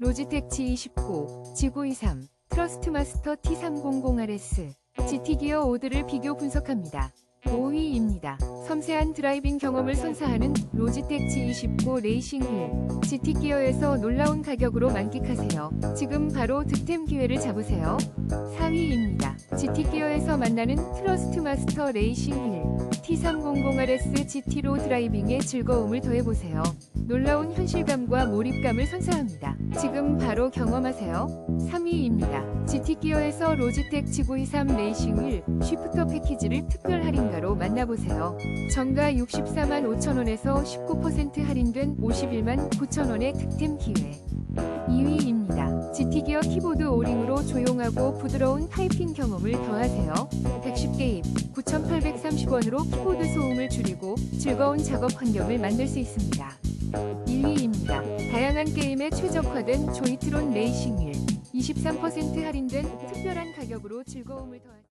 로지텍 G29, 지구23, 트러스트마스터 T300RS, GT 기어 5드를 비교 분석합니다. 5위입니다. 섬세한 드라이빙 경험을 선사하는 로지텍 G29 레이싱 휠, GT 기어에서 놀라운 가격으로 만끽하세요. 지금 바로 득템 기회를 잡으세요. 4위입니다. GT 기어에서 만나는 트러스트 마스터 레이싱 휠 T300RS GT로 드라이빙의 즐거움을 더해보세요. 놀라운 현실감과 몰입감을 선사합니다. 지금 바로 경험하세요. 3위입니다. GT 기어에서 로지텍 G923 레이싱 휠 쉬프터 패키지를 특별 할인가로 만나보세요. 정가 64만 5천원에서 19% 할인된 51만 9천원의 득템 기회. 2위입니다. GT 기어 키보드 오링으로 조용하고 부드러운 타이핑 경험을 더하세요. 110개입 9,830원으로 키보드 소음을 줄이고 즐거운 작업 환경을 만들 수 있습니다. 1위입니다. 다양한 게임에 최적화된 조이트론 레이싱 휠 23% 할인된 특별한 가격으로 즐거움을 더한